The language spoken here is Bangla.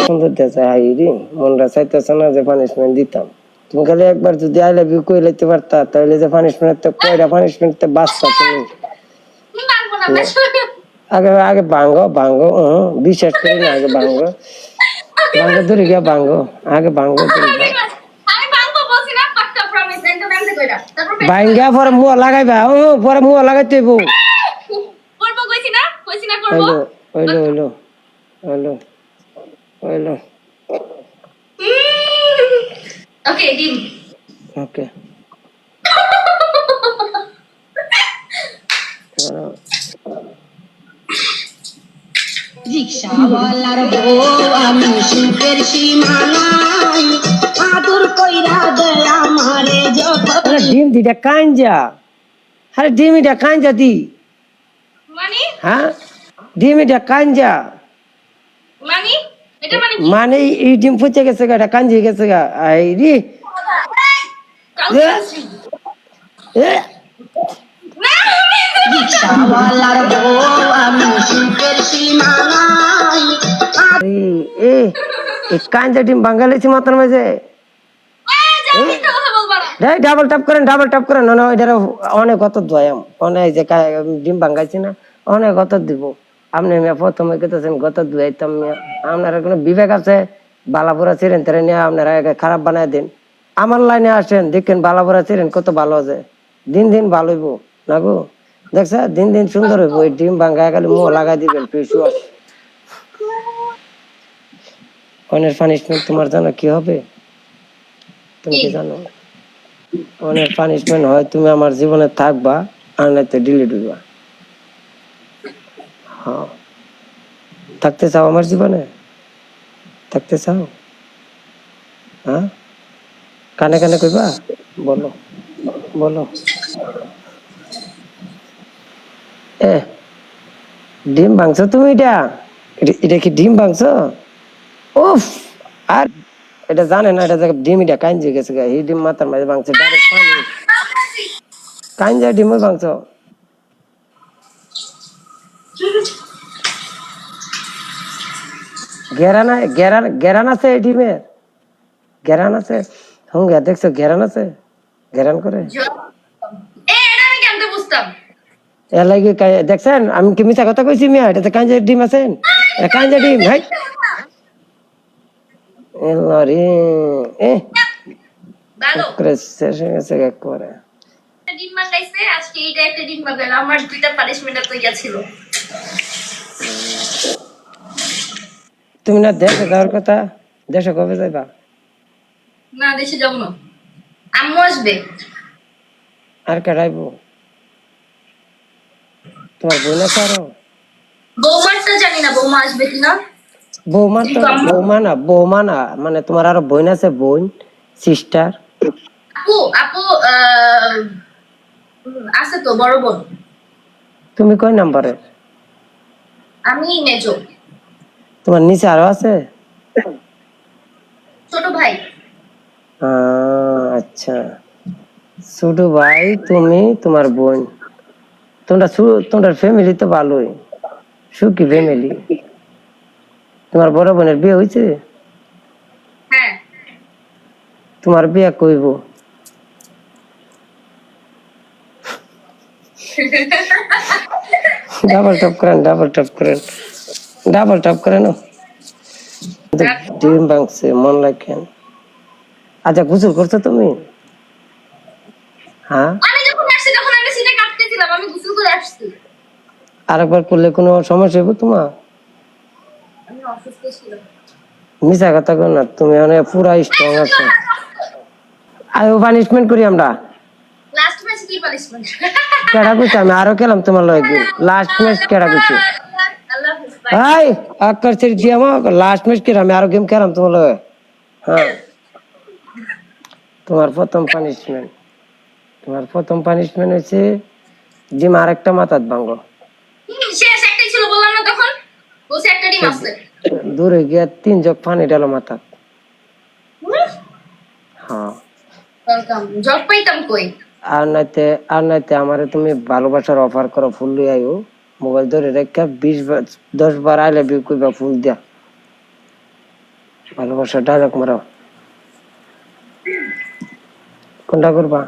সুন্দর দেশে মনটা চাইতেছে না যে পানিশমেন্ট দিতাম তুমি খালি একবার যদি আই লাভ কই লাইতে পারতা তাহলে যে পানিশমেন্ট তো কয়টা পানিশমেন্ট তো তুমি আগে আগে ভাঙ্গো ভাঙ্গো বিশ্বাস করি না আগে ভাঙ্গো ভাঙ্গো ধরে গিয়া ভাঙ্গো আগে ভাঙ্গো ধরে ভাঙ্গা পরে মুয়া লাগাইবা পরে মুয়া লাগাইতে হইব করব কইছি না কইছি না করব হইল হইল হইল হইল ওকে ডিম। ওকে। রিক্সাওয়ালার বউ আমি সুখের সীমানাই আদর কইরা দেয় আমারে যত ডিম দিটা কাঞ্জা আরে ডিম এটা কাঞ্জা দি। মানে? হ্যাঁ? ডিম এটা কাঞ্জা। মানে? এটা মানে কি? মানে এই ডিম ফুচে গেছে গা এটা কাঞ্জি গেছে গা। আই রে। কাঞ্জা ডিম বাঙালিছি মাত্র মাঝে। জানি তো কথা বলবা না। ডাবল টাপ করেন ডাবল টাপ করেন। অনেক কত দয়াম। অনেক যে ডিম ভাঙ্গাইছি না অনেক কত দিব। আপনি মেয়ে, প্রথমে কেতেছেন গত দুয়াইতাম আপনারা কোনো বিবেক আছে? বালাপুরা ছিলেন, তারা নিয়ে আপনারা খারাপ বানায় দিন। আমার লাইনে আসেন, দেখেন বালাপুরা ছিলেন, কত ভালো আছে। দিন দিন ভালো হইব, না গো? দেখছ, দিন দিন সুন্দর হইব ওই ডিম ভাঙ্গায় খালি মুখ লাগাই দিবেন, পেশু অনেক পানিশমেন্ট তোমার জানো কি হবে? তুমি কি জানো? অনেক পানিশমেন্ট হয়, তুমি আমার জীবনে থাকবা, আর নাইতে ডিলিট হইবা। থাকতে চাও আমার জীবনে? থাকতে চাও? হ্যাঁ? কানে কানে কইবা? বলো বলো। এ, ডিম ভাঙছো তুমি এটা? এটা- কি ডিম ভাঙছো? উফ, আর এটা জানে না, এটা ডিম এটা কাঞ্জি গেছে এই ডিম মাথার মাঝে ভাঙছে, ডাইরেক্ট পানি। কাঞ্জা ডিম ভাঙছো। গেরান গেরান গেরান আছে এই ডিমের গেরান আছে হুঙ্গা দেখছ গেরান আছে গেরান করে? এটা এর লাগে কাই- দেখছেন আমি কি মিছা কথা কইছি মিয়া? এটাতে কাঞ্জা ডিম আছে। এটা কাঞ্জা ডিম ভাই এলারে এ ভালো। করে হয়ে একবারে। একটা ডিম মাখাইছে আজকে এইটা একটা ডিম মাখাইলো আমার দুইটা পানিশমেন্ট তো ইয়া ছিল তুমি না দেশে যাওয়ার কথা দেশে কবে যাইবা? না দেশে যাব না। আম্মু আসবে। আর কেডাইবো তোমার বোন আছে আরও বৌমারটা জানি না বৌমা আসবে কিনা বৌমা তো বৌমা না বৌমা না মানে তোমার আরও বোন আছে বোন সিস্টার আপু আপু আছে তো বড় বোন। তুমি কয় নাম্বারে আমি মেজো। তোমার নিচে আরও আছে? ছোট ভাই। আচ্ছা। ছোট ভাই তুমি তোমার বোন। তোমরা তোমার ফ্যামিলি তো ভালোই। সুখী ফ্যামিলি তোমার বড় বোনের বিয়ে হয়েছে? হ্যাঁ। তোমার বিয়ে কইব। ডাবল টপ করেন ডাবল টপ করেন। ডাবল টপ করেন ডিম ভাঙছে মন রাখেন আচ্ছা গোসল করছ তুমি? হ্যাঁ? করে আরেকবার করলে কোনো সমস্যা হইব তোমার? মিশা কথা কর না তুমি অনেক পুরা স্ট্রং আছো। আয়ো পানিশমেন্ট করি আমরা? লাস্ট ম্যাচ কি পানিশমেন্ট কেডা কইছে আমি? আরও খেলাম তোমার লয় লাস্ট ম্যাচ কেডা কইছে? হাই আক্কর ছেড়ে দিয়ে আমার লাস্ট ম্যাচ আমি আরও গেম খেলাম তোমার লয় হ্যাঁ। তোমার প্রথম পানিশমেন্ট তোমার প্রথম পানিশমেন্ট হচ্ছে ডিম আরেকটা মাথাত হুম, শেষ একটাই ছিল বললাম না তখন? বলছে একটা ডিম আছে। দূরে গিয়া তিন জগ পানি ডালো মাথাত হ্যাঁ. জব পাইতাম কই? আর নাইতে আর নাইতে আমারে তুমি ভালোবাসার অফার করো ফুল লই আইও। মোবাইল ধরে রেখা বিশ দশ বার আইলে বিউ কইবা ফুল দিয়া। ভালোবাসা ডাইরেক্ট মারাও। কোনটা করবা?